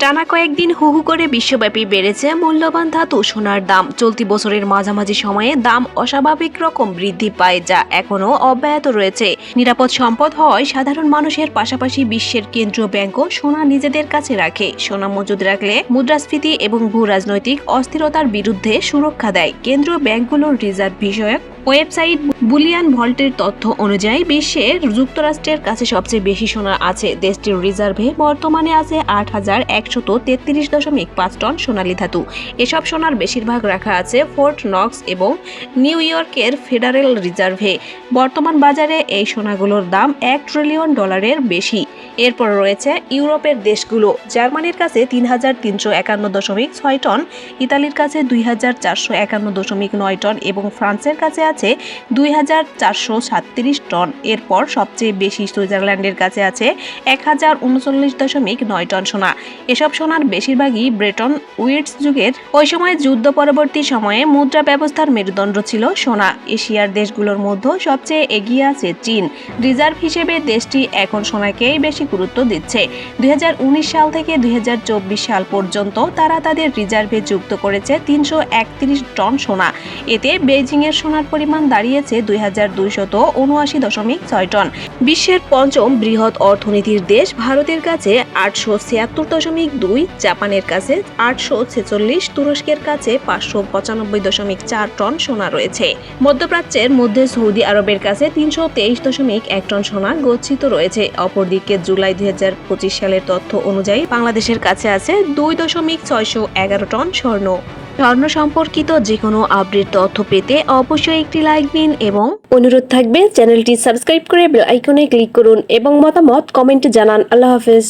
টানা কয়েকদিন হু হু করে বিশ্বব্যাপী বেড়েছে মূল্যবান ধাতু সোনার দাম। চলতি বছরের মাঝামাঝি সময়ে দাম অস্বাভাবিক রকম বৃদ্ধি পায়, যা এখনও অব্যাহত রয়েছে। নিরাপদ সম্পদ হওয়ায় সাধারণ মানুষের পাশাপাশি বিশ্বের কেন্দ্রীয় ব্যাংকও সোনা নিজেদের কাছে রাখে। সোনা মজুদ রাখলে মুদ্রাস্ফীতি এবং ভূ রাজনৈতিক অস্থিরতার বিরুদ্ধে সুরক্ষা দেয়। কেন্দ্রীয় ব্যাংকগুলোর রিজার্ভ বিষয়ক ওয়েবসাইট বুলিয়ান ভল্টের তথ্য অনুযায়ী বিশ্বের যুক্তরাষ্ট্রের কাছে সবচেয়ে বেশি সোনা আছে। দেশটির রিজার্ভে বর্তমানে আছে আট হাজার একশত তেত্রিশ দশমিক পাঁচ টন সোনালী ধাতু। এসব সোনার বেশিরভাগ রাখা আছে ফোর্ট নক্স এবং নিউ ইয়র্কের ফেডারেল রিজার্ভে। বর্তমান বাজারে এই সোনাগুলোর দাম এক ট্রিলিয়ন ডলারের বেশি। এরপর রয়েছে ইউরোপের দেশগুলো। জার্মানির কাছে তিন হাজার তিনশো একান্ন দশমিক ছয় টন, ইতালির কাছে দুই হাজার চারশো একান্ন দশমিক নয় টন এবং ফ্রান্সের কাছে আছে দুই হাজার চারশো সাতত্রিশ টন। এরপর সবচেয়ে বেশি সুইজারল্যান্ডের কাছে আছে এক হাজার উনচল্লিশ দশমিক নয় টন সোনা। এসব সোনার বেশিরভাগই ব্রেটন উইডস যুগের। ওই সময় যুদ্ধ পরবর্তী সময়ে মুদ্রা ব্যবস্থার মেরুদণ্ড ছিল সোনা। এশিয়ার দেশগুলোর মধ্যে সবচেয়ে এগিয়ে আছে চীন। রিজার্ভ হিসেবে দেশটি এখন সোনাকেই বেশি গুরুত্ব দিচ্ছে। দুই হাজার উনিশ সাল থেকে দুই হাজার চব্বিশ সাল পর্যন্ত তারা তাদের রিজার্ভে যুক্ত করেছে তিনশো একত্রিশ টন সোনা। এতে বেইজিংয়ের সোনার পরিমাণ দাঁড়িয়েছে দুই দুইশত দশমিক ছয় টন। বিশ্বের পঞ্চম বৃহৎ অর্থনীতির দেশ ভারতের কাছে আটশো ছিয়াত্তর দশমিক দুই, জাপানের কাছে আটশো ছেচল্লিশ, তুরস্কের কাছে পাঁচশো পঁচানব্বই দশমিক চার টন সোনা রয়েছে। মধ্যপ্রাচ্যের মধ্যে সৌদি আরবের কাছে তিনশো তেইশ দশমিক এক টন সোনা গচ্ছিত রয়েছে। অপরদিকে জুলাই দুই পঁচিশ সালের তথ্য অনুযায়ী বাংলাদেশের কাছে আছে দুই দশমিক ছয়শো এগারো টন স্বর্ণ। স্বর্ণ সম্পর্কিত যে কোনো আপডেট তথ্য পেতে অবশ্যই একটি লাইক দিন এবং অনুরোধ থাকবে, চ্যানেলটি সাবস্ক্রাইব করে বেল আইকনে ক্লিক করুন এবং মতামত কমেন্টে জানান। আল্লাহ হাফেজ।